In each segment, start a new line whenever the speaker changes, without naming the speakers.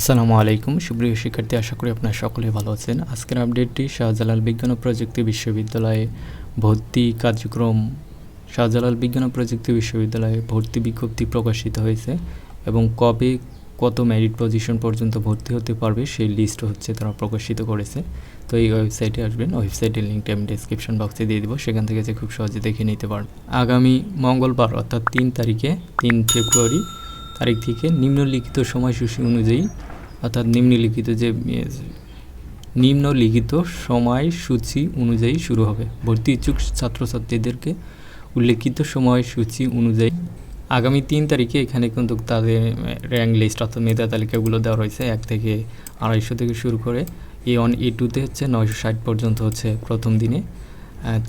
আসসালামু আলাইকুম। সুপ্রিয় শিক্ষার্থী, আশা করি আপনারা সকলে ভালো আছেন। আজকের আপডেটটি শাহজালাল বিজ্ঞান ও প্রযুক্তি বিশ্ববিদ্যালয়ে ভর্তি কার্যক্রম শাহজালাল বিজ্ঞান ও প্রযুক্তি বিশ্ববিদ্যালয়ে ভর্তি বিজ্ঞপ্তি প্রকাশিত হয়েছে এবং কবে কত মেরিট পজিশন পর্যন্ত ভর্তি হতে পারবে সেই লিস্ট হচ্ছে তারা প্রকাশিত করেছে। তো এই ওয়েবসাইটে আসবেন ওয়েবসাইটের লিঙ্কটা আমি ডিসক্রিপশন বক্সে দিয়ে দেবো, সেখান থেকে যে খুব সহজে দেখে নিতে পারবেন। আগামী মঙ্গলবার, অর্থাৎ তিন তারিখে, তিন ফেব্রুয়ারি তারিখ থেকে নিম্নলিখিত সময়সূচি অনুযায়ী, অর্থাৎ নিম্নলিখিত যে, নিম্নলিখিত সময়সূচি অনুযায়ী শুরু হবে। ভর্তি ইচ্ছুক ছাত্রছাত্রীদেরকে উল্লেখিত সময়সূচি অনুযায়ী আগামী তিন তারিখে এখানে কিন্তু তাদের র্যাঙ্ক লিস্ট অর্থাৎ মেধা তালিকাগুলো দেওয়া রয়েছে, এক থেকে আড়াইশো থেকে শুরু করে এ ওয়ান এ টুতে হচ্ছে নয়শো ষাট পর্যন্ত হচ্ছে প্রথম দিনে।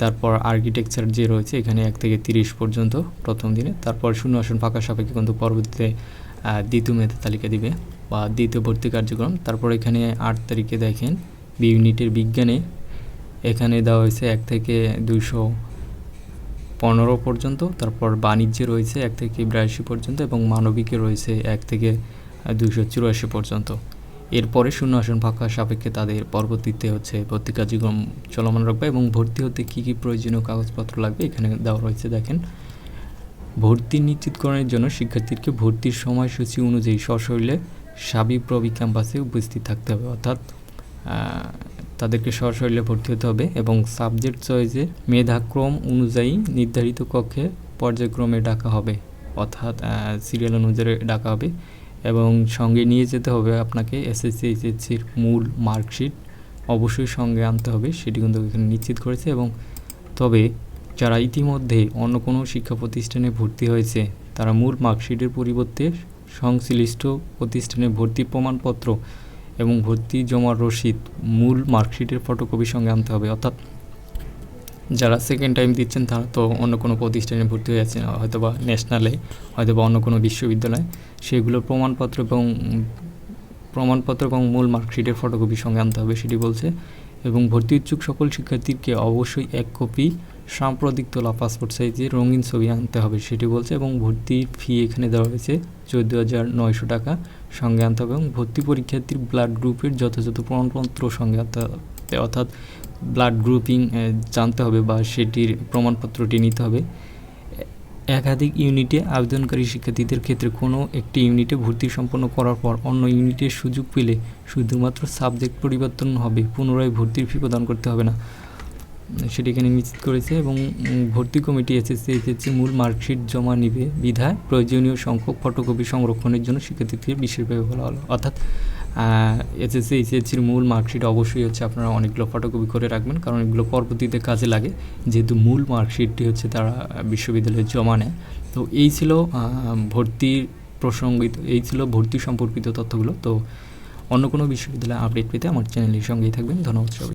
তারপর আর্কিটেকচার যে রয়েছে, এখানে এক থেকে তিরিশ পর্যন্ত প্রথম দিনে। তারপর শূন্য আসন ফাঁকা সাপেক্ষে কিন্তু পরবর্তীতে দ্বিতীয় মেধা তালিকা দিবে বা দ্বিতীয় ভর্তি কার্যক্রম। তারপর এখানে আট তারিখে দেখেন, বি ইউনিটের বিজ্ঞানে এখানে দেওয়া হয়েছে এক থেকে দুইশো পনেরো পর্যন্ত। তারপর বাণিজ্যে রয়েছে এক থেকে বিরাশি পর্যন্ত এবং মানবিকে রয়েছে এক থেকে দুশো চুরাশি পর্যন্ত। এরপরে শূন্য আসন ফাঁকা সাপেক্ষে তাদের পরবর্তীতে হচ্ছে ভর্তি কার্যক্রম চলমান রাখবে এবং ভর্তি হতে কী কী প্রয়োজনীয় কাগজপত্র লাগবে এখানে দেওয়া রয়েছে, দেখেন। ভর্তি নিশ্চিতকরণের জন্য শিক্ষার্থীকে ভর্তির সময়সূচি অনুযায়ী সশরীরে সাবি প্রবি ক্যাম্পাসে উপস্থিত থাকতে হবে, অর্থাৎ তাদেরকে সশরীরে ভর্তি হতে হবে এবং সাবজেক্ট চয়েসে মেধাক্রম অনুযায়ী নির্ধারিত কক্ষে পর্যায়ক্রমে ডাকা হবে, অর্থাৎ সিরিয়াল অনুযায়ী ডাকা হবে। এবং সঙ্গে নিয়ে যেতে হবে আপনাকে এসএসসি এইচএসসির মূল মার্কশিট। অবশ্যই সঙ্গে আনতে হবে, সেটি কিন্তু এখানে নিশ্চিত করেছে এবং তবে যারা ইতিমধ্যে অন্য কোনো শিক্ষা প্রতিষ্ঠানে ভর্তি হয়েছে, তারা মূল মার্কশিটের পরিবর্তে সংশ্লিষ্ট প্রতিষ্ঠানে ভর্তি প্রমাণপত্র এবং ভর্তি জমার রসিদ মূল মার্কশিটের ফটোকপি সঙ্গে আনতে হবে। অর্থাৎ যারা সেকেন্ড টাইম দিচ্ছেন তারা তো অন্য কোনো প্রতিষ্ঠানে ভর্তি হয়ে যাচ্ছেন হয়তো বা ন্যাশনালে হয়তো বা অন্য কোনো বিশ্ববিদ্যালয়ে। সেগুলোর প্রমাণপত্র এবং প্রমাণপত্র এবং মূল মার্কশিটের ফটোকপি সঙ্গে আনতে হবে, সেটি বলছে। এবং ভর্তি ইচ্ছুক সকল শিক্ষার্থীকে অবশ্যই এক কপি সাম্প্রতিক তোলা পাসপোর্ট সাইজে রঙিন ছবি আনতে হবে, সেটি বলছে। এবং ভর্তির ফি এখানে দেওয়া হয়েছে চোদ্দ হাজার নয়শো টাকা সঙ্গে আনতে হবে এবং ভর্তি পরীক্ষার্থীর ব্লাড গ্রুপের যথাযথ প্রমাণপত্র সঙ্গে আনতে হবে অর্থাৎ ব্লাড গ্রুপিং জানতে হবে বা সেটির প্রমাণপত্রটি নিতে হবে। একাধিক ইউনিটে আবেদনকারী শিক্ষার্থীদের ক্ষেত্রে কোনো একটি ইউনিটে ভর্তি সম্পন্ন করার পর অন্য ইউনিটের সুযোগ পেলে শুধুমাত্র সাবজেক্ট পরিবর্তন হবে, পুনরায় ভর্তির ফি প্রদান করতে হবে না। সেটি এখানে নিশ্চিত করেছে এবং ভর্তি কমিটি এসএসসি এইচএসসি মূল মার্কশিট জমা নিবে, বিধায় প্রয়োজনীয় সংখ্যক ফটোকপি সংরক্ষণের জন্য শিক্ষার্থীদের বিশেষভাবে বলা হলো। অর্থাৎ এসএসসি এইচএসসির মূল মার্কশিট অবশ্যই হচ্ছে আপনারা অনেকগুলো ফটোকপি করে রাখবেন, কারণ এগুলো পরবর্তীতে কাজে লাগে। যেহেতু মূল মার্কশিটটি হচ্ছে তারা বিশ্ববিদ্যালয়ে জমা নেয়। তো এই ছিল ভর্তির প্রসঙ্গিত, এই ছিল ভর্তি সম্পর্কিত তথ্যগুলো। তো অন্য কোনো বিশ্ববিদ্যালয়ে আপডেট পেতে আমার চ্যানেলের সঙ্গেই থাকবেন। ধন্যবাদ সবাই